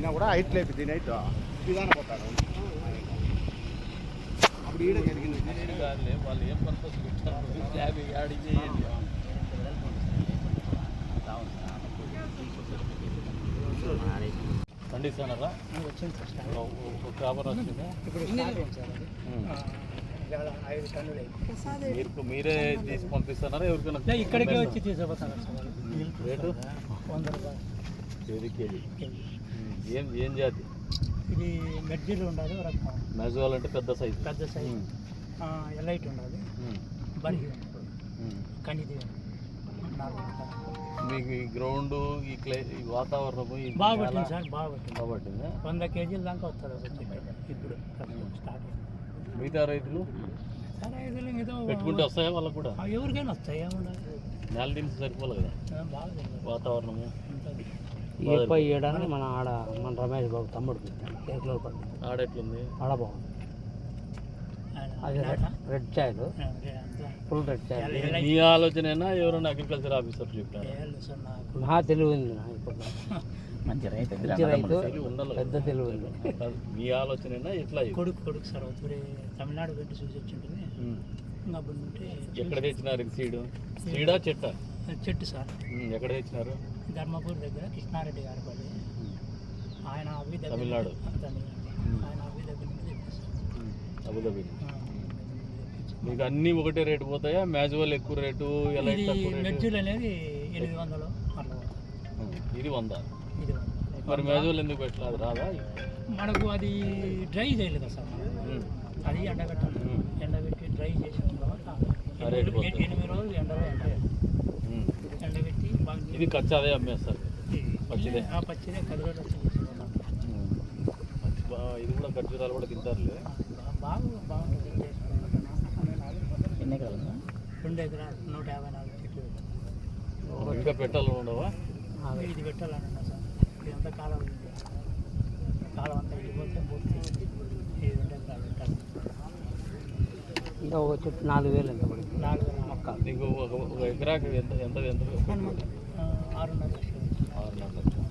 వేసినా కూడా హైట్ లేపి దీని హైట్. విధానం పోతారు అప్పుడు ఈడ జరిగింది. వాళ్ళు ఏం పర్పస్ పండిస్తున్నారా వచ్చింది సార్. ఒక వచ్చిందా ఇప్పుడు. మీరు మీరే తీసి పంపిస్తున్నారా ఎవరికైనా ఇక్కడికే వచ్చి వాళ్ళు. రేటు? వంద రూపాయలు. కేజీ. కేజీ. ఏం ఏం జాతి? ఇది మెడ్జీలు ఉండాలి మెజోల్ అంటే పెద్ద సైజు. పెద్ద సైజు. ఎలైట్ ఉండాలి. నాలుగు రకాలు. మీకు ఈ గ్రౌండ్ ఈ క్లై ఈ వాతావరణము ఈ బాగా నేల పట్టింది సార్ బాగా పట్టింది. బాగా పట్టిందా? వంద కేజీల దాకా వస్తారు ఇప్పుడు స్టార్ట్ మిగతా రైతులు? ఐదు ఏదో పెట్టుకుంటే వస్తాయా వాళ్ళకు కూడా? ఎవరికైనా వస్తాయి ఏముండాలి నేల దించి సరిపోలే కదా. వాతావరణము. బాగా ఇవ్వడానికి మన ఆడ మన రమేష్ బాబు తమ్ముడు కేకులో ఆడెట్లుంది ఆడ బాగుంది. అది రెడ్ చాయలు. ఫుల్ రెడ్ చాయలు. మీ ఆలోచనైనా ఎవరైనా అగ్రికల్చర్ ఆఫీసర్ చెప్పారు? నా తెలివి ఉంది ఇప్పుడు. మంచి రైతు పెద్ద తెలివి మీ ఆలోచనైనా ఎట్లా. కొడుకు కొడుకు సార్ తమిళనాడు పెట్టి చూసి వచ్చింటుంది. ఎక్కడ తెచ్చినారు సీడు. సీడా చెట్ట? చెట్టు సార్. ఎక్కడ తెచ్చినారు? ధర్మపూర్ దగ్గర కృష్ణారెడ్డి గారి పల్లి ఆయన అవి దగ్గర తమిళనాడు. ఆయన అవి దగ్గర నుండి. అబుదాబి మీకు అన్నీ ఒకటే రేటు పోతాయా? మ్యాజువల్ ఎక్కువ రేటు ఎలా మెజ్జులు అనేది ఎనిమిది వందలు అట్లా. ఇది వంద. ఇది మరి మ్యాజువల్ ఎందుకు పెట్టలేదు రాదా? మనకు అది డ్రై చేయలేదు సార్. అది ఎండబెట్టాలి. ఎండబెట్టి డ్రై చేసిన తర్వాత ఎనిమిది రోజులు ఎండలో ఎండ ఇది కచ్చా అదే అమ్మేస్తారు. పచ్చిదే. బా- ఇది కూడా ఖర్జూరాలు కూడా తింటారులే. ఎన్ని ఎకరాలు? రెండు ఎకరాలు నూట యాభై నాలుగు చెట్లు. ఇంకా పెట్టాలి ఉండవా? ఇది పెట్టాలన్నా సార్. ఇదంతా కాలం ఉంది. కాలం అంతా వెళ్ళిపోతే పూర్తి ఇది రెండు ఎకరాలు పెట్టాలి. ఇంకా ఒక చెట్టు నాలుగు వేలు ఎంత పడుతుంది? నాలుగు వేల. మొక్క నీకు ఒక ఒక ఎకరాకి ఎంత ఎంత ఎంత ఆరున్నర లక్షలు. ఆరున్నర లక్షలు.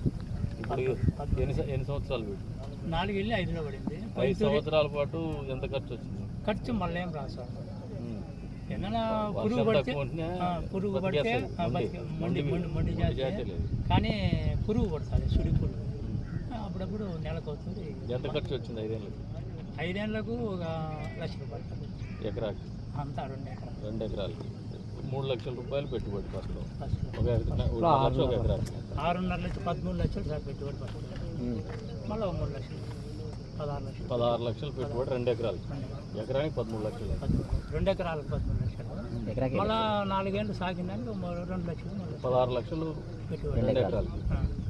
ఇప్పుడు ఎన్ని సంవత్సరాలు నాలుగు వెళ్ళి ఐదులో పడింది. ఐదు సంవత్సరాల పాటు ఎంత ఖర్చు వచ్చింది? ఖర్చు మళ్ళీ ఏం రాదు సార్. ఏదైనా పురుగు పడితే పురుగు పడితే మొండి. మొండి మొండి. కానీ పురుగు పడుతుంది సుడి పురుగు అప్పుడప్పుడు నెలకు అవుతుంది ఎంత ఖర్చు వచ్చింది ఐదేళ్ళకి? ఐదేళ్ళకు ఒక లక్ష రూపాయలు. ఎకరాకి? అంతా రెండు ఎకరాలు. రెండు ఎకరాలు మూడు లక్షల రూపాయలు పెట్టుబడి ఫస్ట్ ఫస్ట్ ఒక ఆరున్నర లక్షలు పదమూడు లక్షలు సార్ పెట్టుబడి మళ్ళీ ఒక మూడు లక్షలు. పదహారు లక్షలు. పదహారు లక్షలు పెట్టుబడి రెండు ఎకరాలు. ఎకరానికి పదమూడు లక్షలు. రెండు ఎకరాలకు పదమూడు లక్షలు. మళ్ళీ నాలుగేళ్ళు సాగిందానికి ఒక రెండు లక్షలు పదహారు లక్షలు పెట్టుబడి. రెండు ఎకరాలు.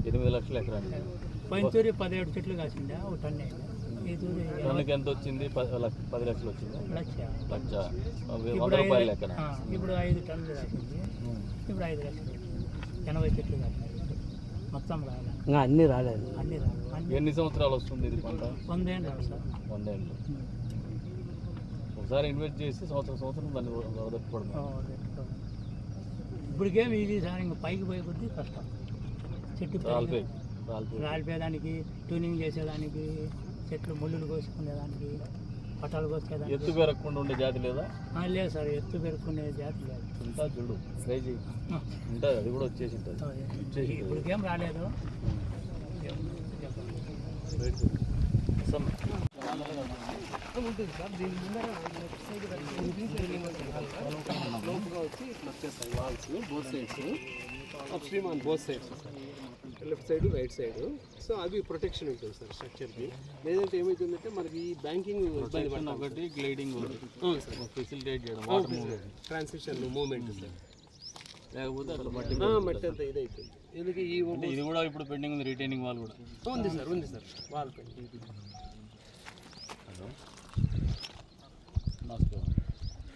ఎనిమిది లక్షలు ఎకరానికి. తూరి పదిహేడు చెట్లు కాసిండే ఒక టన్ను. అయింది. టన్నుకి ఎంత వచ్చింది పది లక్ష- పది లక్షలు వచ్చింది లక్ష వంద రూపాయలు లెక్కన? ఇప్పుడు ఐదు టన్నులు ఇప్పుడు ఐదు లక్షలు. ఎనభై చెట్లు మొత్తం రాలే. ఇంకా అన్నీ రాలేదు. అన్ని రాలి. అన్ని ఎన్ని సంవత్సరాలు వస్తుంది ఇది పంట? వందేళ్ళు సార్. వందేళ్ళు. ఒకసారి ఇన్వెస్ట్ చేసి సంవత్సరం సంవత్సరం దాన్ని పెట్టుకో. ఇప్పటికేమి ఇది సార్ ఇంక పైకి పోయే కొద్దీ కష్టం. చెట్టు రాలిపోయి. రాలిపోయేదానికి ట్యూనింగ్ చేసేదానికి చెట్లు ముళ్ళులు కోసుకునేదానికి పట్టాలు కోసేదానికి ఎత్తు పెరగకుండా ఉండే జాతి లేదా? లేదు సార్ ఎత్తు పెరుక్కునే జాతి లేదు. ఉంటా చూడు ట్రై చేయి ఉంటుంది అది కూడా వచ్చేసి ఉంటుంది ఇప్పటికేం రాలేదు. ఉంటుంది సార్ దీని ముందర లోపుగా వచ్చి ఇట్లా వచ్చేస్తాయి walls both sides upstream on both sides left side right side. So అవి ప్రొటెక్షన్ ఉంటుంది సార్ స్ట్రక్చర్కి లేదంటే ఏమవుతుందంటే మనకి ఈ బ్యాంకింగ్ ఒకటి గ్లైడింగ్ సార్. ఫెసిలిటేట్ చేయడం ట్రాన్సిషన్ మూమెంట్ సార్. లేకపోతే మట్టి ఆ, మట్టి అంతా ఇదైతుంది. ఎందుకు ఈ ఇది కూడా ఇప్పుడు పెండింగ్ ఉంది రిటైనింగ్ వాల్ కూడా. ఉంది సార్ ఉంది సార్. వాల్ పెయింటింగ్ నమస్కారం.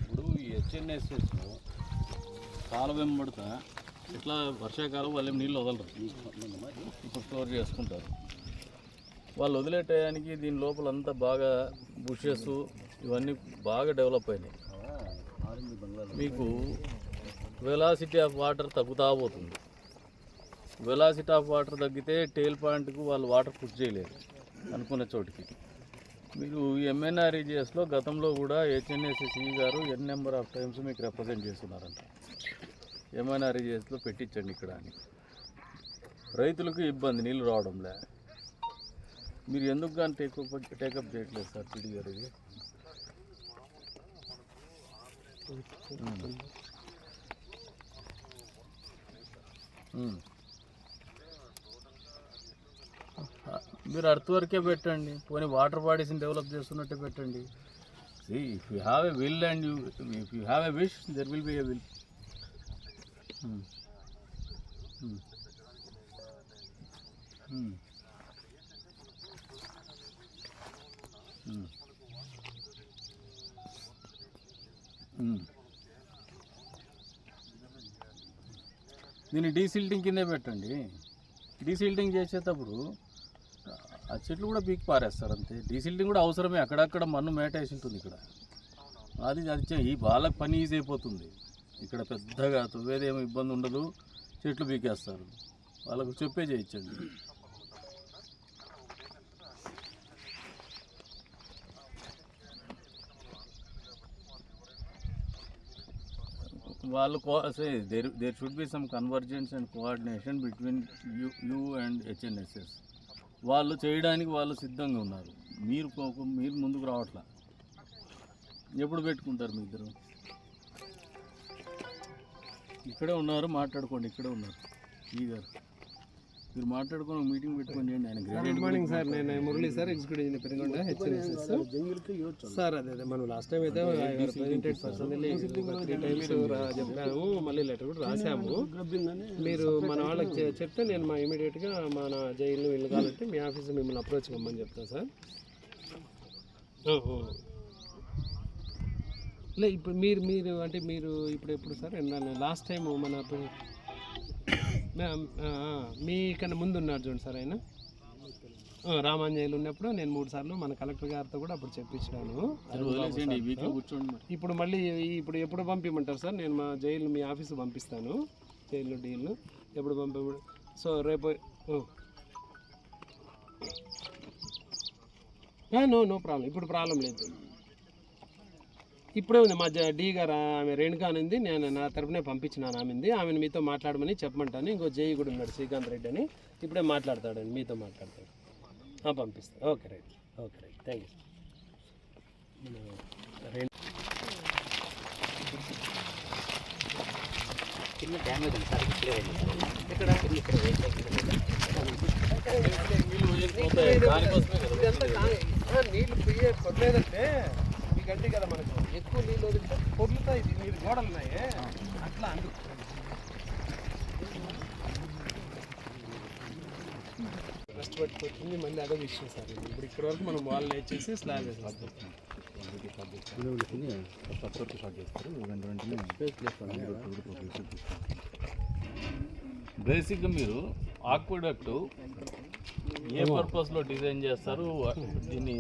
ఇప్పుడు ఈ హెచ్ఎన్ఎస్ఎస్లో వెంబడతా ఇట్లా వర్షాకాలం వాళ్ళు ఏం నీళ్ళు వదలరు. ఇప్పుడు స్టోర్ చేసుకుంటారు. వాళ్ళు వదిలే టయానికి దీని లోపల అంతా బాగా బుషెస్ ఇవన్నీ బాగా డెవలప్ అయినాయి. మీకు వెలాసిటీ ఆఫ్ వాటర్ తగ్గుతా పోతుంది. వెలాసిటీ ఆఫ్ వాటర్ తగ్గితే టేల్ పాయింట్కు వాళ్ళు వాటర్ పుష్ చేయలేరు అనుకున్న చోటికి. మీరు ఎంఎన్ఆర్ఈజిఎస్లో గతంలో కూడా హెచ్ఎన్ఎస్ఎస్ఈ గారు ఎన్ నెంబర్ ఆఫ్ టైమ్స్ మీకు రిప్రజెంట్ చేస్తున్నారంట. ఎంఎన్ఆర్ఈజిఎస్లో పెట్టించండి ఇక్కడ అని. రైతులకు ఇబ్బంది నీళ్ళు రావడంలే. మీరు ఎందుకు కానీ టేకప్ టేకప్ చేయట్లేదు సార్ పిడి గారు. మీరు అర్త్ వరకే పెట్టండి పోనీ వాటర్ బాడీస్ని డెవలప్ చేస్తున్నట్టే పెట్టండి. If you have a will and you if you have a wish there will be a will Hmm. Hmm. Hmm. దీన్ని డీసిల్టింగ్ కిందే పెట్టండి. డీసిల్టింగ్ చేసేటప్పుడు ఆ చెట్లు కూడా పీక్ పారేస్తారు అంతే. డీసిల్టింగ్ కూడా అవసరమే. అక్కడక్కడ మన్ను మేటేసి ఉంటుంది ఇక్కడ. అది అది ఈ వాళ్ళకి పని ఈజీ అయిపోతుంది. ఇక్కడ పెద్దగా తువ్వేది ఏమి ఇబ్బంది ఉండదు. చెట్లు పీకేస్తారు. వాళ్ళకు చెప్పే చేయించండి. వాళ్ళు there there should be some convergence and coordination between you you and HNSS వాళ్ళు చేయడానికి వాళ్ళు సిద్ధంగా ఉన్నారు. మీరు మీరు ముందుకు రావట్లా. ఎప్పుడు పెట్టుకుంటారు మీ ఇద్దరు? ఇక్కడే ఉన్నారు మాట్లాడుకోండి ఇక్కడే ఉన్నారు. ఈ గారు. మీరు మాట్లాడుకొని మీటింగ్ పెట్టుకొని చేయండి ఆయన గుడ్ మార్నింగ్ సార్ నేను Murali sir executive engineer Perigonda HNSS sir అదే అదే. మనం లాస్ట్ టైం అయితే ప్రెజెంటెడ్ పర్సనల్లీ త్రీ టైమ్స్ చెప్పాము మళ్ళీ లెటర్ కూడా రాసాము మీరు మన వాళ్ళకి చె- చెప్తే నేను మా ఇమీడియట్గా మన జైలు వీళ్ళు కావాలంటే మీ ఆఫీస్ మిమ్మల్ని అప్రోచ్ కమ్మని చెప్తాను సార్. లే ఇప్పుడు మీరు మీరు అంటే మీరు ఇప్పుడు ఎప్పుడు సార్? లాస్ట్ టైం మన మీకన్నా ముందు ఉన్నారు చూడండి సార్ ఆయన. ఆ, రామాంజనేయులు ఉన్నప్పుడు నేను మూడు సార్లు మన కలెక్టర్ గారితో కూడా అప్పుడు చెప్పించాను ఇప్పుడు మళ్ళీ ఇప్పుడు ఎప్పుడు పంపించమంటారు సార్? నేను మా జైలు మీ ఆఫీస్ పంపిస్తాను. జైలు డీల్. ఎప్పుడు పంప సో రేపు నో నో ప్రాబ్లం. ఇప్పుడు ప్రాబ్లం లేదు. ఇప్పుడే ఉంది మా డి గారు ఆమె రేణుకా అనేది. నేను నా తరపునే పంపించినాను ఆమెది. ఆమెను మీతో మాట్లాడమని చెప్పమంటాను. ఇంకో జై కూడా ఉన్నాడు శ్రీకాంత్ రెడ్డి అని. ఇప్పుడే మాట్లాడతాడండి మీతో మాట్లాడతాడు. పంపిస్తాను okay right. Okay right. Thank you. చిన్న డ్యామేజ్ ఉంది సార్ ఇక్కడ ఇక్కడ వీళ్ళు పోయే పొరలేదంటే అంటే కదా మనకు ఎక్కువ నీళ్ళు వదిలితే పొర్లుతాయి ఇది. నీరు గోడలు ఉన్నాయి. అట్లా అందు. కష్టపట్టుకొచ్చింది మళ్ళీ అదే విషయం సార్. ఇప్పుడు ఇక్కడ వరకు మనం వాల్ వేసేసి స్లాబ్ వేసేస్తాం. బేసిక్గా మీరు ఆక్విడక్ట్ ఏ పర్పస్లో డిజైన్ చేస్తారు దీన్ని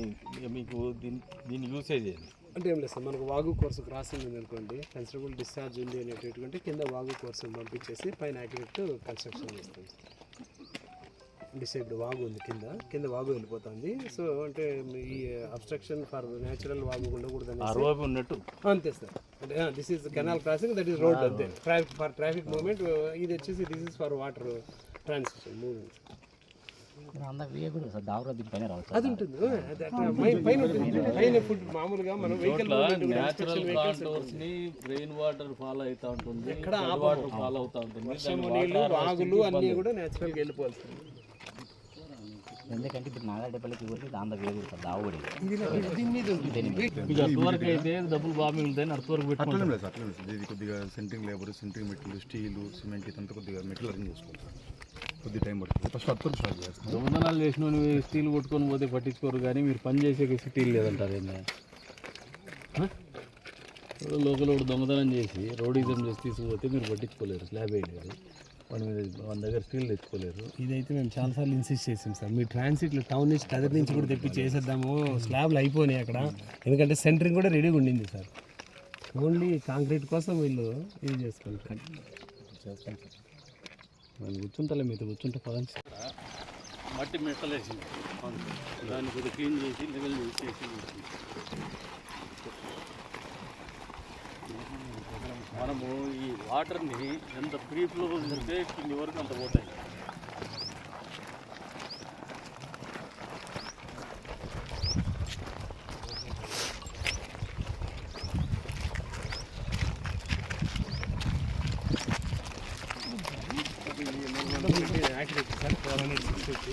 మీకు దీని దీని యూసేజ్ ఏంది అంటే ఏం లేదు సార్ మనకు వాగు కోర్సు క్రాసింగ్ ఉంది అనుకోండి కన్సిడరబుల్ డిశ్చార్జ్ ఉంది అనేటటువంటి కింద వాగు కోర్సు పంపించేసి పైన యాక్టివేట్ కన్స్ట్రక్షన్ చేస్తాం డిసైడ్ వాగు ఉంది కింద కింద వాగు వెళ్ళిపోతుంది. సో అంటే ఈ అబ్స్ట్రక్షన్ ఫర్ న్యాచురల్ వాగు ఉండకూడదని అరవై ఉన్నట్టు. అంతే సార్. అంటే this is canal crossing that is road అంతే. ట్రాఫిక్ ఫర్ ట్రాఫిక్ మూవ్మెంట్ ఇది వచ్చేసి this is for water transmission movement అందరికి వేయకూడదు సార్ దావరా దీని పైన రావాలి అది ఉంటుంది. అది అట్లా పై- పైన ఉంటుంది. పైన ఫుడ్ మామూలుగా మనం వెహికల్ న్యాచురల్ కాంటోర్స్ని రెయిన్ వాటర్ ఫాలో అవుతా ఉంటుంది వాటర్ ఫాలో అవుతా ఉంటుంది. దాన్ని నీళ్ళు వాగులు అన్నీ కూడా న్యాచురల్గా వెళ్ళిపోవాల్సింది. ఎందుకంటే ఇప్పుడు ఊరికి దావుడి. అయితే డబ్బులు బాగా అంతవరకు పెట్టుకుంటాం లేదు ఇది కొద్దిగా centring labour centring material steel cement ఇదంతా కొద్దిగా మెటీరియల్ అరేంజ్ సార్. కొద్ది టైం పడుతుంది. ఫస్ట్ అత్తరు స్టార్ట్ చేస్తాం. దొంగతనాలు చేసిన స్టీల్ కొట్టుకొని పోతే పట్టించుకోరు కానీ మీరు పని చేసే స్టీల్ లేదంటారు ఏందా? లోకల్ ఒకడు దొంగతనం చేసి రౌడీజం చేసి తీసుకుపోతే మీరు పట్టించుకోలేరు. స్లాబ్ వేయలేరు వాడి మీద మన దగ్గర స్టీల్ తెచ్చుకోలేరు. ఇదైతే మేము చాలాసార్లు ఇన్సిస్ట్ చేసాం సార్. మీ ట్రాన్సిట్లో టౌన్ నుంచి కదిరి నుంచి కూడా తెప్పి చేసేద్దాము. స్లాబ్లు అయిపోయినాయి అక్కడ. ఎందుకంటే సెంటరింగ్ కూడా రెడీగా ఉండింది సార్. ఓన్లీ కాంక్రీట్ కోసం వీళ్ళు ఇది చేసుకుంటారు. కూర్చుంటలే మీతో కూర్చుంటే పదని మట్టి మెట్టలేసింది దాన్ని కొద్దిగా క్లీన్ చేసి లెవెల్ చేసి మనము ఈ వాటర్ని ఎంత ఫ్రీ ఫ్లో ఉంటే కింది వరకు అంత పోతాయి. సార్ ఫోర్ హండ్రెడ్ సిక్స్టీ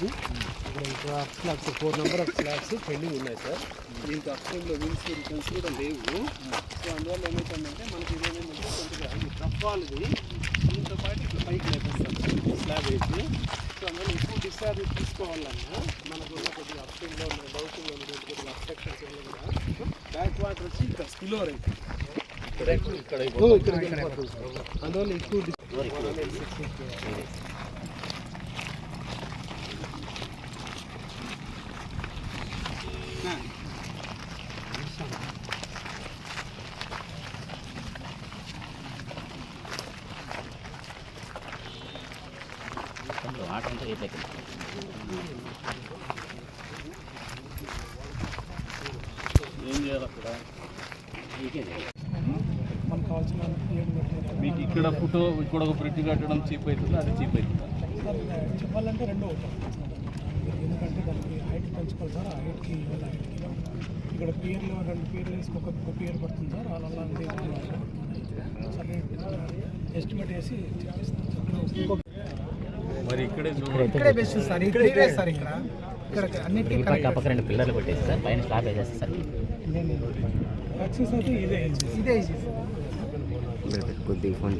ఇక్కడ ఇంకా flags four number of flags pending ఉన్నాయి సార్. దీనికి అప్స్ట్రీమ్లో విన్స్ రిటర్న్స్ కూడా లేవు. సో అందువల్ల ఏమవుతుందంటే మనకి కొద్దిగా ఈ తప్పాలది దీంతో పాటు ఇట్లా పైకి లేపేస్తాం స్లాబ్ వేసి. సో అందువల్ల ఎక్కువ డిశ్చార్జ్ తీసుకోవాలన్నా మనకు ఉన్న కొద్దిగా అప్స్ట్రీమ్లో ఉన్న డౌటింగ్ ఉన్నటువంటి కొద్దిగా అబ్స్ట్రక్షన్స్ కూడా బ్యాక్ వాటర్ వచ్చి ఇక్కడ స్పిల్ ఓవర్ అవుతుంది ఇక్కడ. అందువల్ల ఎక్కువ వాటర్ అంతా రేట్ ఎక్కడ ఏం చేయాలి అక్కడ మనకు కావాల్సిన ఏడు పెట్టారు మీకు ఇక్కడ ఫోటో ఇక్కడ ఒక బ్రిడ్జ్ కట్టడం చీప్ అవుతుంది? అది చీప్ అవుతుందా? సార్ చెప్పాలంటే రెండు ఎందుకంటే దానికి హైట్ పెంచుకోవాలి సార్. ఆ హైట్కి ఇవ్వాలి. హైట్కి ఇక్కడ పియర్లో రెండు పియర్లు వేసి ఒక ఒక పియర్ పడుతుంది సార్. అలా సరే ఎస్టిమేట్ వేసి మరి ఇక్కడే చూడండి. ఇక్కడే బెస్ట్ సార్ ఇక్కడే సార్ ఇక్కడ. రెండు పిల్లర్లు కొట్టేసి సార్ పైన స్లాబ్ వేసేస్తారు సార్. కొద్దిగా ఫోన్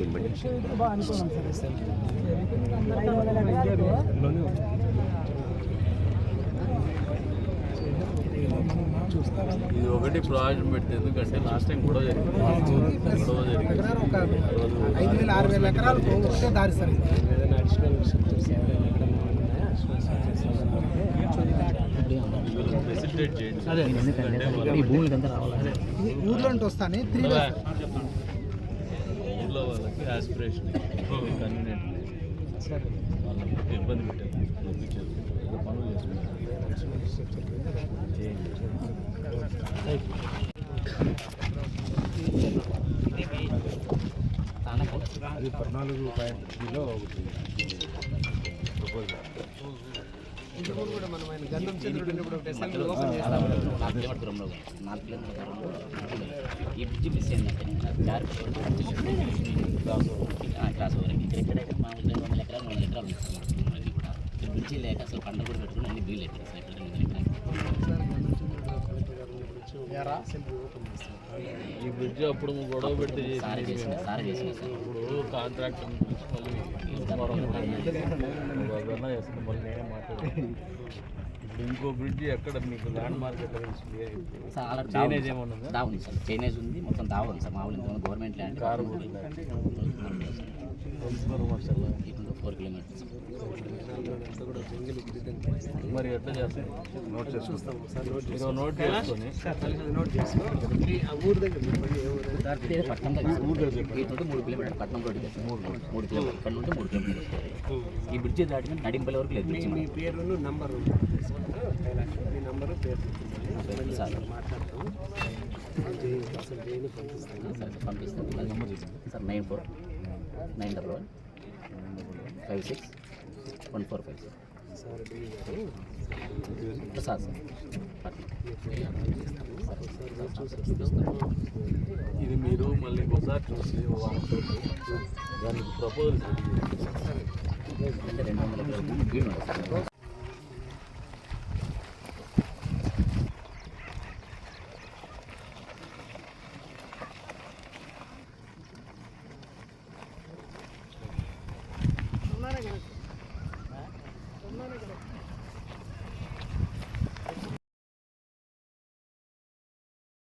ఇది ఒకటి ప్రాజెక్ట్ పెడితే ఎందుకంటే లాస్ట్ టైం గొడవ జరిగింది. గొడవ జరిగింది. ఐదు వేల ఆరు వేల ఎకరాలు దారి సార్ ఇది. ఏదైనా అడిషనల్ స్ట్రక్చర్స్ ఎక్కడ ఉన్నాయా అడిషనల్ చేయండి. ఈ రావాలి. ఊర్లో ఉంటే వస్తాను? త్రీ ఊళ్ళో వాళ్ళకి ఆస్పిరేషన్ కన్వీనియంట్ సరే. వాళ్ళకి ఇబ్బంది పెట్టారు పనులు అది పద్నాలుగు పాయింట్ త్రీలో ఒకటి. ప్రపోజల్. ఇంటి ముందు కూడా మనం ఆయన గంధం చంద్రుడు ఉన్నప్పుడు ఒకటి అసెంబ్లీ ఓపెన్ చేస్తాం నాలుగు కిలోమీటర్ దూరంలో నాలుగు కిలోమీటర్ దూరంలో ఈ బ్రిడ్జ్ మిస్ అయిందంటే జారి క్రాస్ ఓవర్ ఇక్కడ ఎక్కడైతే మామూలు రెండు వందల ఎకరాలు మూడు వందల ఎకరాలు ఉంది సార్ అది కూడా ఇక్కడ బ్రిడ్జి లేక అసలు పంట కూడా పెట్టుకుని అన్ని బిల్లు సార్ ఇక్కడ రెండు చేస్తాం ఈ బ్రిడ్జ్ అప్పుడు గొడవ పెడితే సారే చేసి చేసిన సారే చేసిన. సార్ ఇప్పుడు కాంట్రాక్టర్ ఇప్పుడు ఇంకో బ్రిడ్జ్ ఎక్కడ మీకు ల్యాండ్ మార్క్ ఎక్కడ చైనేజ్ ఏమన్నా ఉందా? సార్ చైనేజ్ ఉంది మొత్తం దావ సార్ మామూలు ఇంతకుముందు గవర్నమెంట్ ల్యాండ్ కారు కూడా ఫోర్ కిలోమీటర్స్ మరి ఎట్లా చేస్తారు నోట్ చేసుకుంటాం నోట్ చేసుకొని ఊరు దగ్గర దగ్గర మూడు కిలోమీటర్ పట్టణం రోడ్డు మూడు మూడు కిలోమీటర్ ఇక్కడ నుండి మూడు కిలోమీటర్ ఈ బ్రిడ్జి దాటిన నడింపల్లి వరకు లేదు మీ బ్రిడ్జి మీ పేరును నంబరు. మీ నంబరు పేరు సార్. పంపిస్తాను సార్ పంపిస్తాను. Sir nine four nine double one five six one four five sir Prasad ఇది మీరు మళ్ళీ ఒకసారి చూసి దానికి ప్రపోజల్